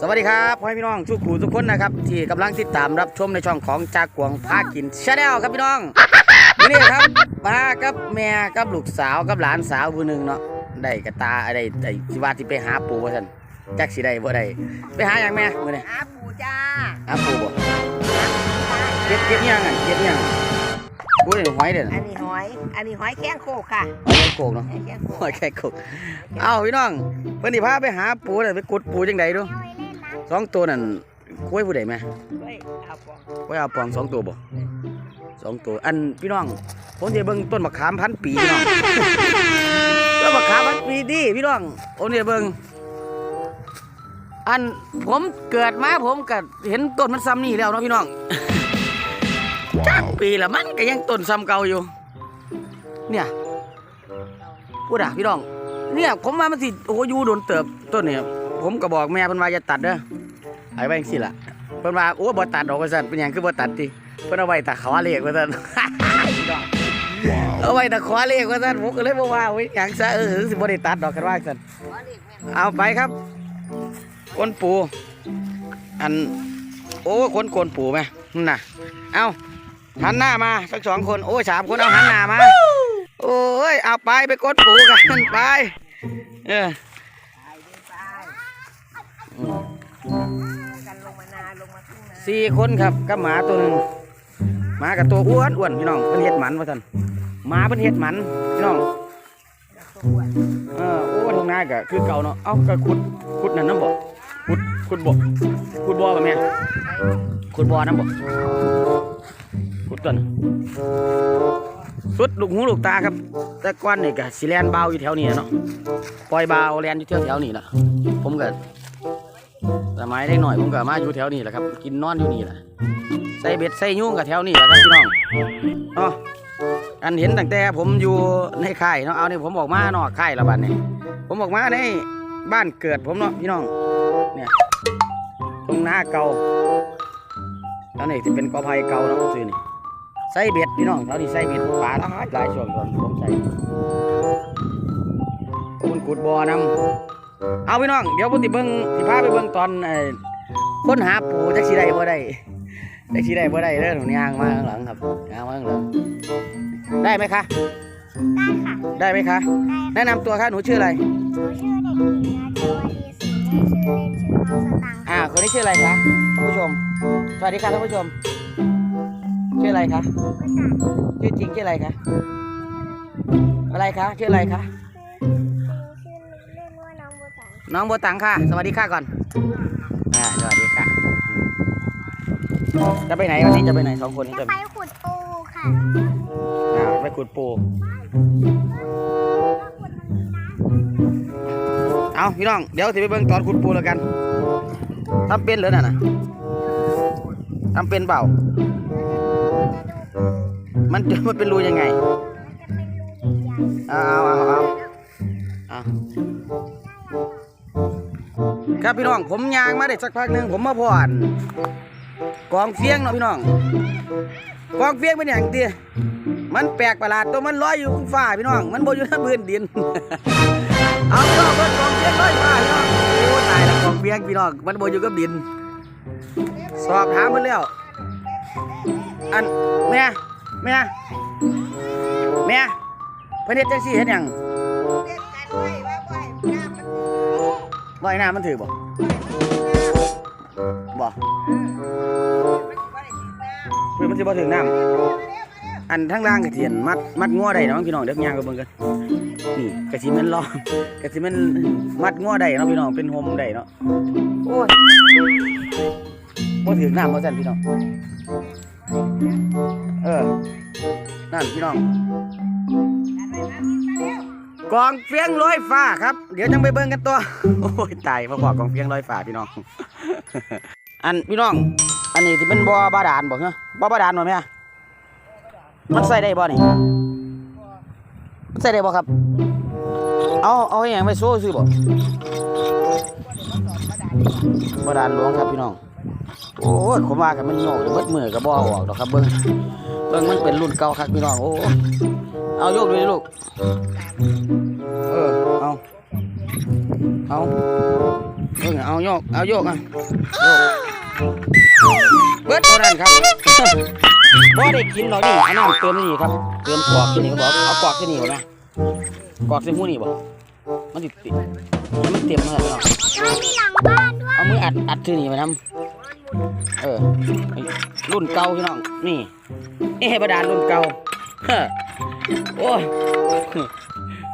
สวัสดีครับพ่อแม่พี่น้องทุกผู้ทุกคนนะครับ ที่กำลังติดตามรับชมในช่องของจากกวงพากินชาแนลครับพี่น้องวันนี้ครับมากับแม่กับลูกสาวกับหลานสาวผู้หนึ่งเนาะได้กระตาอะไรไอ้สิว่าที่ไปหาปูว่าซั่นจักสิได้บ่ได้ไปหาอย่างแม่มื้อนี้อาปูจ้าหาปูบ่เก็บเก็บยังอะเก็บยัง ปูนี่หอยเด้ออันนี้หอย อันนี้หอยแข้งโคกค่ะหอยโกกเนาะหอยแข้งโคหอกยแค่กกเอ้าพี่น้องเพิ่นสิพาไปหาปูน่ะไปกดปูจังไดดูสองตัวนั่นคุยผู้ใดแม่เฮ้ยเอาปองไว้เอาปองสองตัวบ่สองตัวอันพี่น้องผมจะเบิ่งต้นมะขามพันปีพี่น้องต้นมะขามพันปีดีพี่น้องผมจะเบิ่งอันผมเกิดมาผมก็เห็นต้นมันซ้ำนี่แล้วเนาะพี่น้อง จักปีละมันก็ยังต้นซ้ำเก่าอยู่ เนี่ยพูดอะพี่น้อง เนี่ยผมมามันสิโอ้โหอยู่โดนเติบต้นเนี่ยผมก็บอกแม่เพิ่นว่าจะตัดเด้อไอ้ไว้จังซี่ล่ะเพิ่นว่าโอ้บ่ตัดดอกว่าซั่นเป็นหยังคือบ่ตัดติเพิ่นเอาไว้ตาขวาเลขว่าซั่นเอาไว้ตาขวาเลขว่าซั่นผมก็เลยบ่ว่าโอ้ยหยังซะเออสิบ่ได้ตัดดอกกันว่าซั่นหอยเล็กแม่นเอาไปครับคนปูอันโอ้คนโกนปูไหมนั่นน่ะ เอา หันหน้ามาสักสองคนโอ้ยสามคนเอาหันหน้ามาโอ้ยเอาไปไปกดปูกันไปเออไปเดินไปกันลงมานาลงมาทุ่งนาสี่คนครับกับหมาตัวหนึ่งหมากับตัวอ้วนอ้วนพี่น้องเป็นเห็ดหมันว่าท่านหมาเป็นเห็ดหมันพี่น้องกับตัวอ้วนเออโอ้ทงนาก็คือเก่าเนาะเอ้าก็ขุดขุดนั่นน้ำบ่ขุดขุดบ่ขุดบ่ป่ะแม่ขุดบ่น้ำบ่ ขุดต้นสุดลูกหูลูกตาครับ แต่ก้อนนี่ก็สิแลนเบาอยู่แถวนี้เนาะปล่อยเบาแลนอยู่แถวแถวนี้ละผมก็สมัยได้หน่อยผมก็มาอยู่แถวนี้แหละครับ กินนอนอยู่นี่แหละใส่เบ็ดใส่ยุ่งกับแถวนี้แหละครับพี่น้องเนาะอันเห็นตั้งแต่ผมอยู่ในค่ายเนาะเอาเนี่ยผมบอกมานอกค่ายละบัดนี่ผมบอกมาในบ้านเกิดผมเนาะพี่น้องเนี่ยตรงหน้าเก่าแล้วนี่จะเป็นกอไผ่เก่าเนาะซื้อนี่ ใส่เบ็ดพี่น้องแถวนี้ใส่เบ็ดปลาหลายหลายช่วงตอนผมใส่ผมมันกุดบ่อนำเอาพี่น้องเดี๋ยวผมสิเบิ่งสิพาไปเบิ่งตอนเอ่อค้นหาปูจักสิได้บ่ได้ได้ชี้ได้บ่ได้เด้อหนูย่างมาข้างหลังครับย่างมาข้างหลังได้ไหมคะได้ค่ะได้ไหมคะได้แนะนำตัวค่ะหนูชื่ออะไรหนูชื่อเด็กหญิงนาเทวดีศรีเล่นชื่อเล่นชื่อน้องสตังค์อ่าคนนี้ชื่ออะไรคะท่านผู้ชมสวัสดีค่ะท่านผู้ชม ชื่ออะไรคะชื่อจริงชื่ออะไรคะอะไรคะชื่ออะไรคะชื่อเล่นว่าน้องโบตันน้องโบตังค่ะ สวัสดีค่ะก่อนอ่าสวัสดีค่ะ จะไปไหนวันนี้จะไปไหนสองคนนี้จะจะไปขุดปูค่ะอ่าไปขุดปู เอาพี่น้อง เดี๋ยวสิไปเบิ่งตอนขุดปูแล้วกันทำเป็นเหรือน่ะนะทำเป็นเปล่า มันมันเป็นรูยังไงเอาเอาเอาเอาเอาครับพี่น้องผมยางมาได้สักพักหนึ่งผมมาพอนกองเฟียงเนาะพี่น้องกองเฟียงเป็นอย่างเตี้ยมันแปลกประหลาดตัวมันลอยอยู่บนฟ้าพี่น้อง มันโบอยู่ในพื้นดิน เอาพี่น้องเบิ่งกองเฟียงลอยฟ้าพี่น้องโอ้ตายแล้วกองเฟียงพี่น้องมันโบอยู่กับดิน สอบถามเพิ่นแล้วอันแม่ แม่แม่เพิ่นเฮ็ดจังซี่เฮ็ดหยังเล่นกันไว้ว่าบ่ให้น้ำมันบ่ให้น้ำมันถือบ่บ่เออมันสิบ่ได้ถึงน้ำเพื่อมันสิบ่ถึงน้ำอันทั้งล่างกระเทียนมัดมัดงัวได้เนาะพี่น้องเด็กย่างไปเบิ่งกันนี่กระสิแมันล้อมกระสิแมันมัดงัวได้เนาะพี่น้องเป็นโฮมได้เนาะโอ้ยบ่ถึงน้ำบ่ซั่นพี่น้อง เออ นั่นพี่น้อง กองเฟียงลอยฟ้าครับ เดี๋ยวจังไปเบิ่งกันตัว โอ้ยตายมาบอกกองเฟียงลอยฟ้าพี่น้อง อันพี่น้อง อันนี้ที่เป็นบ่อบาดาลบ่เหรอบ่อบาดาลบ่แม่มันใส่ได้บ่นี่มันใส่ได้บ่ครับ เอาเอาอหย่างไปโซ่ซื้อบ่บาดาลหลวงครับพี่น้อง โอ้ยผมว่ากันมันโยกเบิดมือก็บ่อออกดอกครับเบิ่งเบิ่งมันเป็นรุ่นเก่าครับพี่น้องโอ้ยเอาโยกดูดิลูกเออเอาเอาเบิ่งเอาโยกเอาโยกอะโยกเบิดเท่านั้นครับบ่ได้กินหรอกนี่อาน้ำเติมนี่ครับเติมกรอกที่นี่เขาบอกเอากรอกที่นี่บ่นะกรอกที่หูนี่บ่มันสิติให้มันเต็มเลยเนาะ ดอัดอัดที่นี่ไปทำเออ รุ่นเก่าพี่น้อง นี่เอ๊ะบดาลรุ่นเก่าเฮ้อโอ้ย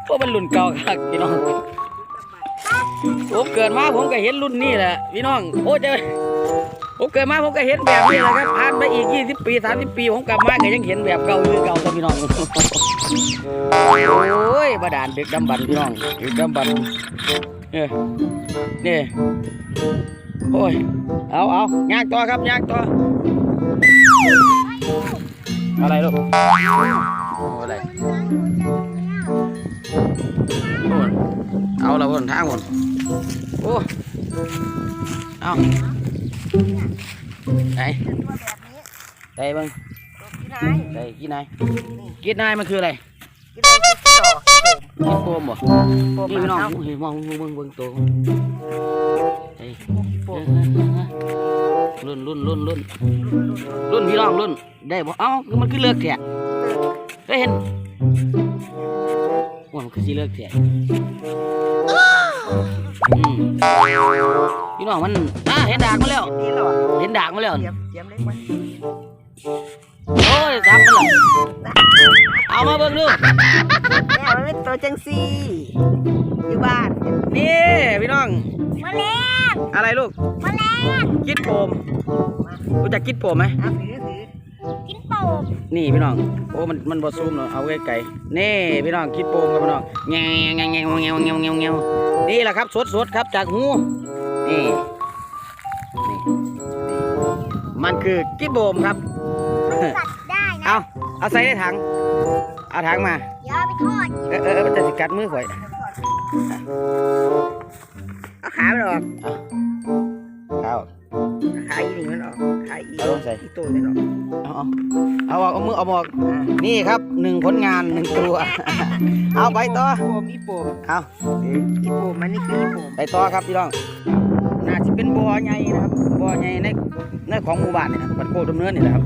พวกมันรุ่นเก่าครับพี่น้อง ผมเกิดมาผมก็เห็นรุ่นนี้แหละพี่น้อง โอ้เจอผมเกิดมาผมก็เห็นแบบนี้แหละครับผ่านไปอีก 20 ปี 30 ปี ผมกลับมาก็ยังเห็นแบบเก่าคือเก่าครับพี่น้อง โอ้ยบดาลดึกดำบรรพี่น้องดึกดำบรรพ์เนี่ย โอ้ย เอาเอายากต่อครับยากต่ออะไรลูกอะไรเอาละบนทางบนโอ้ เอาไหนได้บ้างตัวกี่นายได้กี่นายกี่นายมันคืออะไรกี่นายกี่ดอก กินโฟมบ่โฟมนี่พี่น้องเอาเห็นมองเบิ่งเบิ่งตัวเฮ้ยโฟมรุ่นรุ่นรุ่นรุ่นรุ่นพี่น้องรุ่นได้บ่เอ้าคือมันคือเลือกแท้ได้เห็นว่ามันคือสิเลือกแท้อืมพี่น้องมันอะเห็นดากมาแล้วนี่หรอเห็นดากมาแล้วเตรียมเตรียมเล็กไว้โอ้ยทับมันแล้วเอามาเบิ่งดูแม่มัน เป็นตัวจังซี่อยู่บ้านนี่พี่น้องแมลงอะไรลูกแมลงกิดโปมรู้จักกิดโปมไหมเอาถือถือกินโป่งนี่พี่น้องโอ้มันมันบอซูมเนาะเอาไกลๆนี่พี่น้องคิดโป่งครับพี่น้องแงงแงงแงงแงงแงงแงงแงงนี่แหละครับสดสดๆครับจากหูนี่นี่มันคือกิ๊บโบมครับสัตว์ได้นะเอาเอาใส่ในถัง เอาถังมาอย่าเอาไป ทอดเออเออเออมันจะสิกัดมือข่อยเอาขามันออกเอาขาอีนี่มันออกขาอีเอาลงใส่ อีตัวนี่ออกเอาเอาเอาเอามือเอาหมอกนี่ครับหนึ่งผลงานหนึ่งตัว เอาไปต่อ โปมอีโปมเอาอีโปมมันนี่คืออีโปมไปต่อครับพี่น้อง น่าจะเป็นบ่อใหญ่นะครับบ่อใหญ่ในในของหมู่บ้านนี่นะบัดโคกดำเนินนี่แหละครับ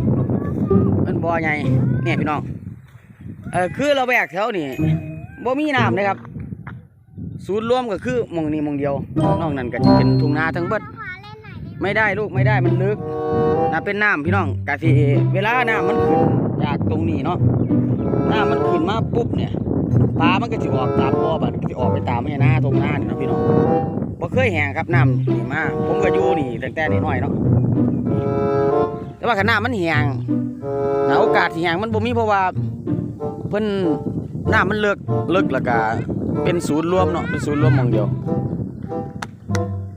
เป็นบ่อใหญ่เนี่ยพี่น้อง เออคือเราแบกแถวนี่บ่มีน้ำนะครับศูนย์รวมก็คือหมองนี้หมองเดียวนอกนั้นก็จะเป็นทุ่งนาทั้งเบิดขอเล่นหน่อยได้ไหมไม่ได้ลูกไม่ได้มันลึกน่าเป็นน้ำพี่น้องกะสิเวลาน้ำมันขึ้นจากตรงนี้เนาะน้ำมันขึ้นมาปุ๊บเนี่ยปลามันก็จะออกตามบ่อบัดก็จะออกไปตามแม่นาตรงนานี่เนาะพี่น้องบ่เคยแห้งครับน้ำนี่มาผมก็อยู่นี่ตั้งแต่น้อยๆเนาะแต่ว่าขนาดมันแห้งนะโอกาสที่แห้งมันบ่มีเพราะว่า เพิ่นหน้ำมันเลิกเลิกแล้วก็เป็นศูนย์รวมเนาะเป็นศูนย์รวมมองเดียว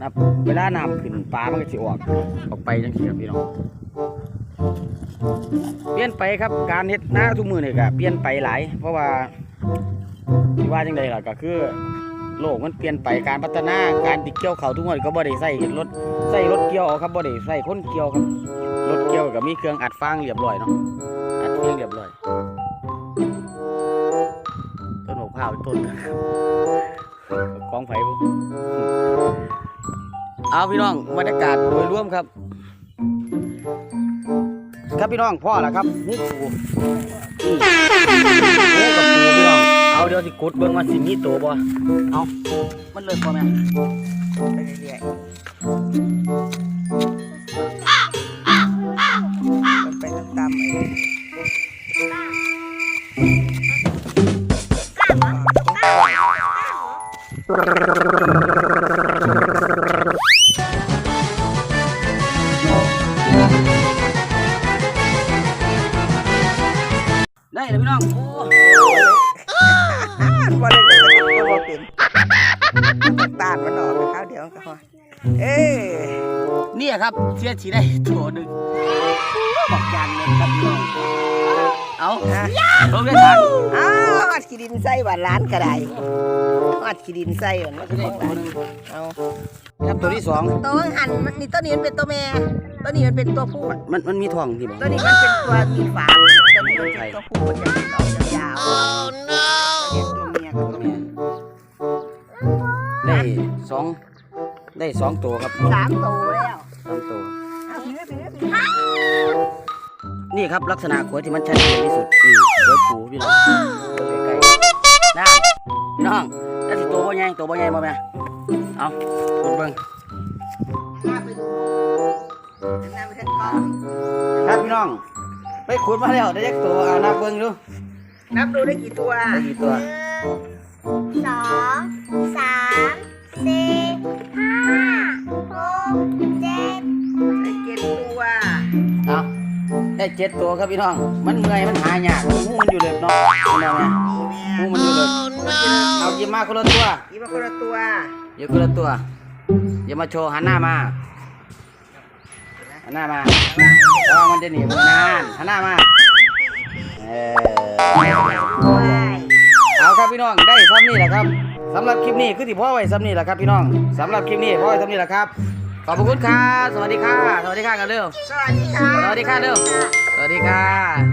นะเวลาน้ำขึ้นปลามันก็จะออกออกไปจังซี่ครับพี่น้องเปลี่ยนไปครับการเฮ็ดนาทุกมือนี่ก็เปลี่ยนไปหลาย เพราะว่าที่ว่าจังใดล่ะก็คือโลกมันเปลี่ยนไปการพัฒนาการติดเกี่ยวเขาทุกมือนี้ก็บ่ได้ใส่รถใส่รถเกี่ยวครับบ่ได้ใส่คนเกี่ยวครับรถเกี่ยวก็มีเครื่องอัดฟางเรียบร้อยเนาะอัดฟียงเรียบร้อย พร้าวต้นนะครับของไผบ่เอาพี่น้องบรรยากาศโดยรวมครับ ครับพี่น้องพ่อละครับหูปูนี่หูกับปูพี่น้องเอาเดี๋ยวสิกดเบิ่งว่าสิมีตัวบ่เอามันเลิกบ่แม่ไปเรื่อยๆมันไปตามๆ ต้องตาดมันออกไปข้าวเดียวก็พอเอ้ยเนี่ยครับเสียทีได้ตัวหนึ่งบอกยางเลยครับพี่น้องเอาอะลงได้ทางอ้าวอัดขี้ดินใส่หวานร้านก็ได้อัดขี้ดินใส่หวานก็ได้ตัวหนึ่งเอาครับตัวที่สองตัวหันมันนี่ตัวนี้มันเป็นตัวแม่ตัวนี้มันเป็นตัวผู้มันมันมีทองที่บอกตัวนี้มันเป็นตัวมีฝาตัวนี้มันเป็นตัวผู้มันจะเป็นดอกยาวๆตัวนี้ตัวเมียกับตัว สองได้สองตัวครับสามตัวแล้วสามตัวเอาถือถือถือนี่ครับลักษณะขวยที่มันชัดเจนที่สุดนี่ขวยปูพี่น้องตัวใกล้ๆนั่นพี่น้องแล้วสิตัวบ่ใหญ่ตัวบ่ใหญ่บ่แม่เอากดเบิ่งหน้าไปดูหน้าไปทางกล้องครับพี่น้อง ไปขุดมาแล้วได้ยักตัวเอานับเบิ่งดู นับดูได้กี่ตัวได้กี่ตัวสองสาม ได้เจ็ดตัวครับพี่น้อง มันเมื่อยมันหายากหูมันอยู่เลยเนาะพี่น้องเนี่ยนี่แม่หูมันอยู่เลยเอาหยิบมาคนละตัวกี่มาคนละตัวหยิบคนละตัวหยิบมาโชว์หันหน้ามาหันหน้ามาระวังมันจะหนีบนานหันหน้ามาเออด้วยเอาครับพี่น้องได้ซ้ำนี่แหละครับสำหรับคลิปนี้คือที่พ่อไว้ซ้ำนี่แหละครับพี่น้องสำหรับคลิปนี้พ่อไว้ซ้ำนี่แหละครับ ขอบพระคุณครับสวัสดีค่ะ สวัสดีค่ะกันเร็ว สวัสดีค่ะ สวัสดีค่ะเร็ว สวัสดีค่ะฝากก